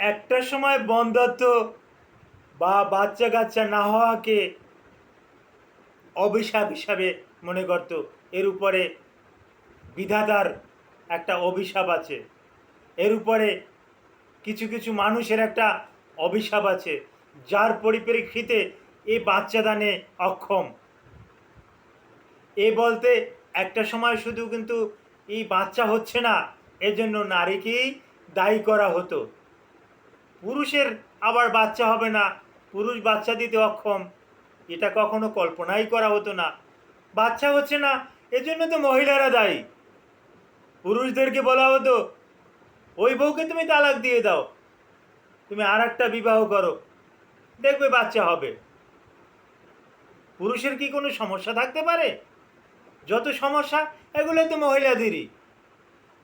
একটা সময় বন্ধত্ব বা বাচ্চা কাচ্চা না হওয়াকে অভিশাপ হিসাবে মনে করত। এর উপরে বিধাতার একটা অভিশাপ আছে। এর উপরে কিছু কিছু মানুষের একটা অভিশাপ আছে, যার পরিপ্রেক্ষিতে এই বাচ্চা দানে অক্ষম। এ বলতে একটা সময় শুধু কিন্তু এই বাচ্চা হচ্ছে না, এজন্য নারীকেই দায়ী করা হতো। পুরুষের আবার বাচ্চা হবে না। পুরুষ বাচ্চা দিতে অক্ষম। এটা কখনো কল্পনাই করা হতো না। বাচ্চা হচ্ছে না, এজন্য তো মহিলারা দায়ী। পুরুষদেরকে বলা হতো, ওই বউকে তুমি তালাক দিয়ে দাও। তুমি আর একটা বিবাহ করো। দেখবে বাচ্চা হবে। পুরুষের কি কোনো সমস্যা থাকতে পারে? যত সমস্যা এগুলো তো মহিলাদেরই।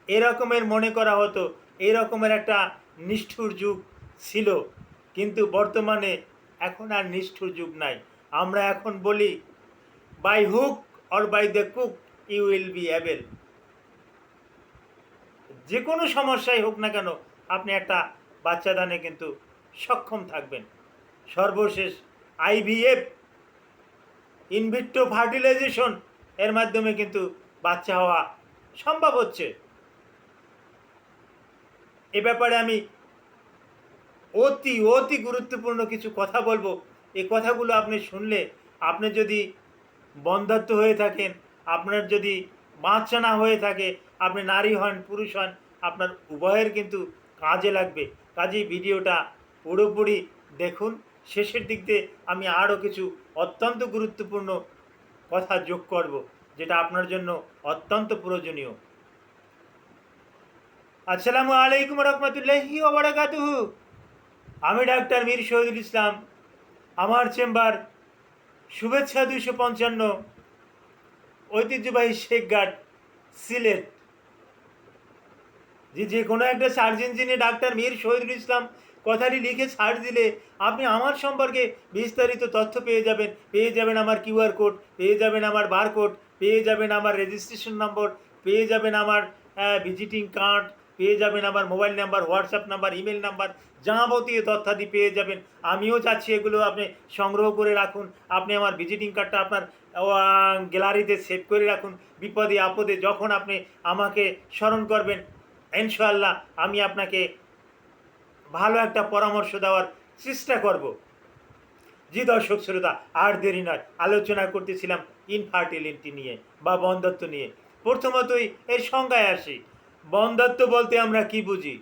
এরকমের মনে করা হতো, এরকমের একটা নিষ্ঠুর যুগ। ছিল, কিন্তু বর্তমানে এখন আর নিষ্ঠুর যুগ নাই। আমরা এখন বলি, by hook or by the cook, you will be able. যে কোনো সমস্যাই হোক না কেন, আপনি একটা বাচ্চা দানে কিন্তু সক্ষম থাকবেন। সর্বশেষ আইভিএফ ইনভিট্রো ফার্টিলাইজেশন, এর মাধ্যমে কিন্তু বাচ্চা হওয়া সম্ভব হচ্ছে। এ ব্যাপারে আমি অতি অতি গুরুত্বপূর্ণ কিছু কথা বলব। এই কথাগুলো আপনি শুনলে আপনি যদি বন্ধাত্ম হয়ে থাকেন, আপনার যদি বাচ্চা না হয়ে থাকে, আপনি নারী হন, পুরুষ হন, আপনার উভয়ের কিন্তু কাজে লাগবে। কাজেই ভিডিওটা পুরোপুরি দেখুন। শেষের দিক দিয়ে আমি আরও কিছু অত্যন্ত গুরুত্বপূর্ণ কথা যোগ করব, যেটা আপনার জন্য অত্যন্ত প্রয়োজনীয়। আসসালামু আলাইকুম রহমতুল্লাহি আমি ডাক্তার মীর শহীদুল ইসলাম। আমার চেম্বার, শুভেচ্ছা দুইশো পঞ্চান্ন, ঐতিহ্যবাহী শেখ গার্ড, সিলেট। যে যে কোনো একটা সার্চ ইঞ্জিনে ডাক্তার মীর শহীদুল ইসলাম কথাটি লিখে সার্চ দিলে আপনি আমার সম্পর্কে বিস্তারিত তথ্য পেয়ে যাবেন। পেয়ে যাবেন আমার কিউআর কোড, পেয়ে যাবেন আমার বারকোড, পেয়ে যাবেন আমার রেজিস্ট্রেশন নম্বর, পেয়ে যাবেন আমার ভিজিটিং কার্ড পেয়ে যাবেন আমার mobile number, WhatsApp number, email number, যাবতীয় তথ্যাদি পেয়ে যাবেন। আমিও চাচ্ছি এগুলো আপনি সংগ্রহ করে রাখুন। আপনি আমার ভিজিটিং কার্ডটা আপনার গ্যালারিতে সেভ করে রাখুন। বিপদে, আপদে যখন আপনি আমাকে স্মরণ করবেন ইনশাল্লাহ আমি আপনাকে ভালো একটা পরামর্শ দেওয়ার চেষ্টা করব। জি দর্শক শ্রোতা, আর দেরি নয়, আলোচনা করতেছিলাম ইনফার্টিলিটি নিয়ে বা বন্ধত্ব নিয়ে। প্রথমতই এর সংজ্ঞায় আসি। বন্ধত্ব বলতে আমরা কি বুঝি?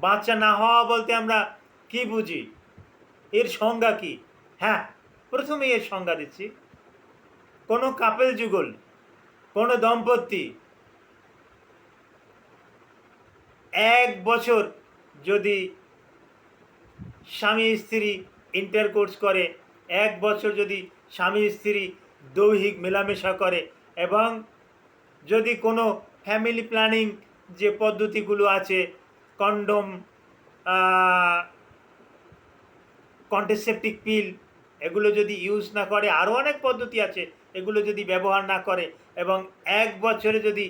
বাচ্চা না হওয়া বলতে আমরা কি বুঝি? এর সংজ্ঞা কি? হ্যাঁ প্রথমেই এর সংজ্ঞা দিচ্ছি। কোনো কাপেল যুগল, কোনো দম্পতি এক বছর যদি স্বামী স্ত্রী ইন্টারকোর্স করে, এক বছর যদি স্বামী স্ত্রী দৈহিক মেলামেশা করে এবং যদি কোনো ফ্যামিলি প্ল্যানিং যে পদ্ধতিগুলো আছে, কন্ডম কন্ট্রাসেপটিক পিল, এগুলো যদি ইউজ না করে আরও অনেক পদ্ধতি আছে, এগুলো যদি ব্যবহার না করে এবং এক বছরে যদি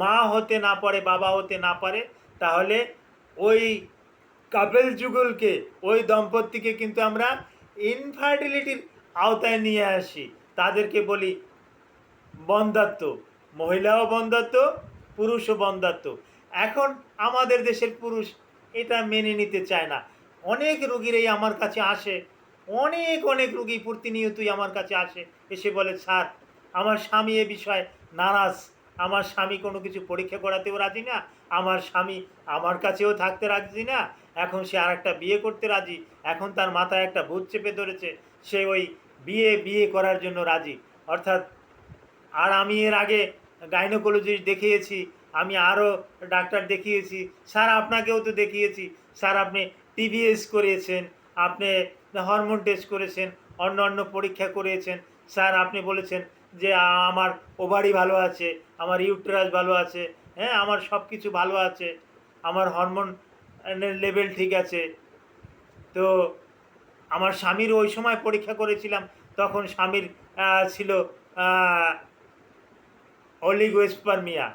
মা হতে না পারে, বাবা হতে না পারে, তাহলে ওই কাপেল যুগলকে, ওই দম্পতিকে কিন্তু আমরা ইনফার্টিলিটির আওতায় নিয়ে আসি। তাদেরকে বলি বন্ধাত্ম, মহিলাও বন্ধাত্ম পুরুষও বন্ধাত্ম। এখন আমাদের দেশের পুরুষ এটা মেনে নিতে চায় না। অনেক রুগীরাই আমার কাছে আসে, অনেক অনেক রুগী প্রতিনিয়তই আমার কাছে আসে, এসে বলে, স্যার, আমার স্বামী এ বিষয়ে নারাজ। আমার স্বামী কোনো কিছু পরীক্ষা করাতেও রাজি না। আমার স্বামী আমার কাছেও থাকতে রাজি না। এখন সে আর একটা বিয়ে করতে রাজি। এখন তার মাথায় একটা ভূত চেপে ধরেছে। সে ওই বিয়ে বিয়ে করার জন্য রাজি। অর্থাৎ, আর আমি এর আগে গাইনোকোলজিস্ট দেখিয়েছি, আমি আরও ডাক্তার দেখিয়েছি, স্যার আপনাকেও তো দেখিয়েছি। স্যার, আপনি টিভিএস করিয়েছেন আপনি হরমোন টেস্ট করেছেন, অন্য অন্য পরীক্ষা করিয়েছেন স্যার, আপনি বলেছেন যে আমার ওভারি ভালো আছে, আমার ইউটেরাস ভালো আছে হ্যাঁ আমার সব কিছু ভালো আছে, আমার হরমোন লেভেল ঠিক আছে। তো আমার স্বামীর ওই সময় পরীক্ষা করেছিলাম, তখন স্বামীর ছিল অলিগোস্পারমিয়া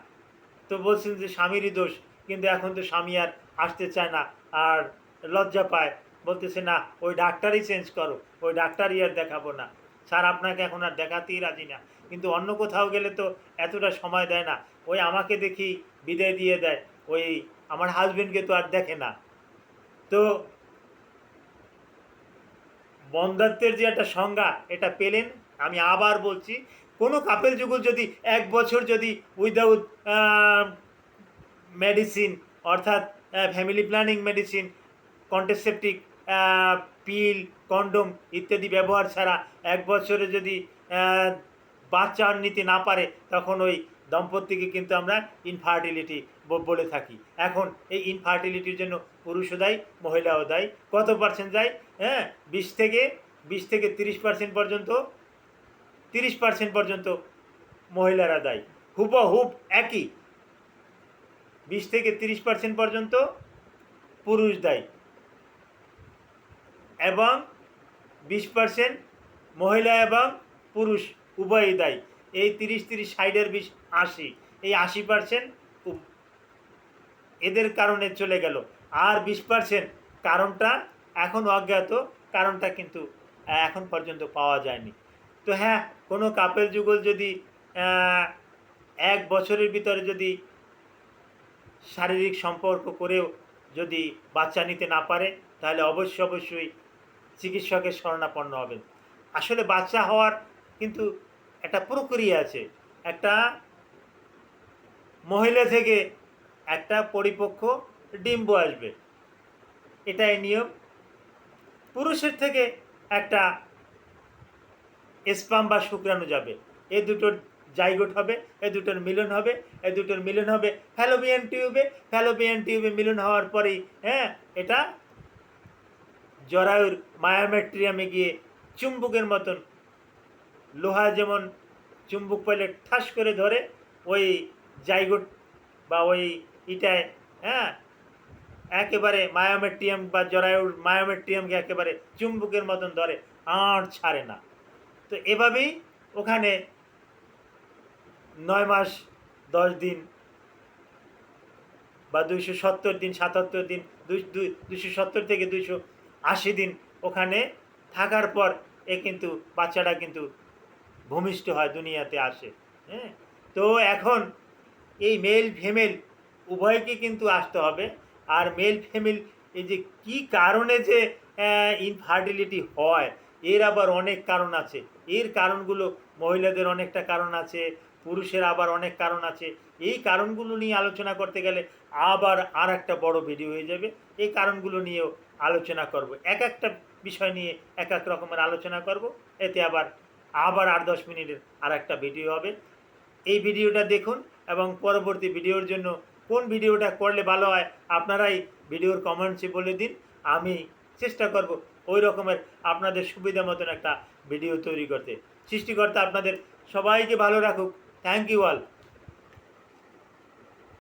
তো বলছেন যে স্বামীরই দোষ, কিন্তু এখন তো স্বামী আর আসতে চায় না, আর লজ্জা পায়। বলতেছে, না, ওই ডাক্তারই চেঞ্জ করো, ওই ডাক্তারই আর দেখাবো না। স্যার, আপনাকে এখন আর দেখাতেই রাজি না। কিন্তু অন্য কোথাও গেলে তো এতটা সময় দেয় না। ওই আমাকে দেখি বিদায় দিয়ে দেয়, ওই আমার হাজবেন্ডকে তো আর দেখে না। তো বন্ধাত্বের যে একটা সংজ্ঞা, এটা পেলেন। আমি আবার বলছি কোনো কাপেল যুগল যদি এক বছর যদি উইদাউট মেডিসিন অর্থাৎ family planning medicine contraceptive pill condom ইত্যাদি ব্যবহার ছাড়া এক বছরে যদি বাচ্চা নিতে না পারে, তখন ওই দম্পতিকে কিন্তু আমরা ইনফার্টিলিটি বলে থাকি। এখন এই ইনফার্টিলিটির জন্য পুরুষও দায়ী, মহিলাও দায়ী। কত পার্সেন্ট দায়ী? হ্যাঁ বিশ থেকে বিশ থেকে তিরিশ পার্সেন্ট পর্যন্ত তিরিশ পার্সেন্ট পর্যন্ত মহিলারা দায়ী। হুবহুব একই। বিশ থেকে তিরিশ পার্সেন্ট পর্যন্ত পুরুষ দায়ী। এবং বিশ পার্সেন্ট মহিলা এবং পুরুষ উভয়ই দায়ী। এই তিরিশ তিরিশ সাইডের বিশ আশি। এই আশি পার্সেন্ট এদের কারণে চলে গেল। আর বিশ পার্সেন্ট কারণটা এখন অজ্ঞাত। কারণটা কিন্তু এখন পর্যন্ত পাওয়া যায়নি। তো হ্যাঁ কোনো কাপেল যুগল যদি এক বছরের ভিতরে যদি শারীরিক সম্পর্ক করেও যদি বাচ্চা নিতে না পারে, তাহলে অবশ্যই অবশ্যই চিকিৎসকের শরণাপন্ন হবেন। আসলে বাচ্চা হওয়ার কিন্তু একটা প্রক্রিয়া আছে। একটা মহিলা থেকে একটা পরিপক্ক ডিম্ব আসবে। এটাই নিয়ম। পুরুষের থেকে একটা স্পাম বা শুক্রাণু যাবে। এ দুটোর জাইগোট হবে, এ দুটোর মিলন হবে, এ দুটোর মিলন হবে ফ্যালোপিয়ান টিউবে। ফ্যালোপিয়ান টিউবে মিলন হওয়ার পরেই হ্যাঁ এটা জরায়ুর মায়ামেট্রিয়ামে গিয়ে চুম্বুকের মতন লোহা যেমন চুম্বুক পেলে ঠাস করে ধরে, ওই জাইগোট বা ওই ইটায় হ্যাঁ একেবারে মায়োমেট্রিয়াম বা জরায়ুর মায়োমেট্রিয়ামকে একেবারে চুম্বুকের মতন ধরে আর ছাড়ে না। তো এভাবেই ওখানে নয় মাস, দশ দিন বা দুইশো সত্তর দিন, সাতাত্তর দিন দুইশো সত্তর থেকে দুইশো আশি দিন ওখানে থাকার পর এ কিন্তু বাচ্চাটা কিন্তু ভূমিষ্ঠ হয়, দুনিয়াতে আসে। হ্যাঁ? তো এখন এই মেল ফিমেল উভয়কে কিন্তু আসতে হবে। আর মেল ফিমেল এই যে কি কারণে যে ইনফার্টিলিটি হয় এর আবার অনেক কারণ আছে। এর কারণগুলো মহিলাদের অনেকটা কারণ আছে, পুরুষের আবার অনেক কারণ আছে। এই কারণগুলো নিয়ে আলোচনা করতে গেলে আবার আর একটা বড় ভিডিও হয়ে যাবে। এই কারণগুলো নিয়েও আলোচনা করব। এক একটা বিষয় নিয়ে এক এক রকমের আলোচনা করব। এতে আবার আবার আট দশ মিনিটের আর একটা ভিডিও হবে। এই ভিডিওটা দেখুন এবং পরবর্তী ভিডিওর জন্য কোন ভিডিওটা করলে ভালো হয়, আপনারাই ভিডিওর কমেন্টসে বলে দিন। আমি চেষ্টা করব ওই রকমের আপনাদের সুবিধা মতন একটা ভিডিও তৈরি করতে। সৃষ্টিকর্তা আপনাদের সবাইকে ভালো রাখুক। Thank you all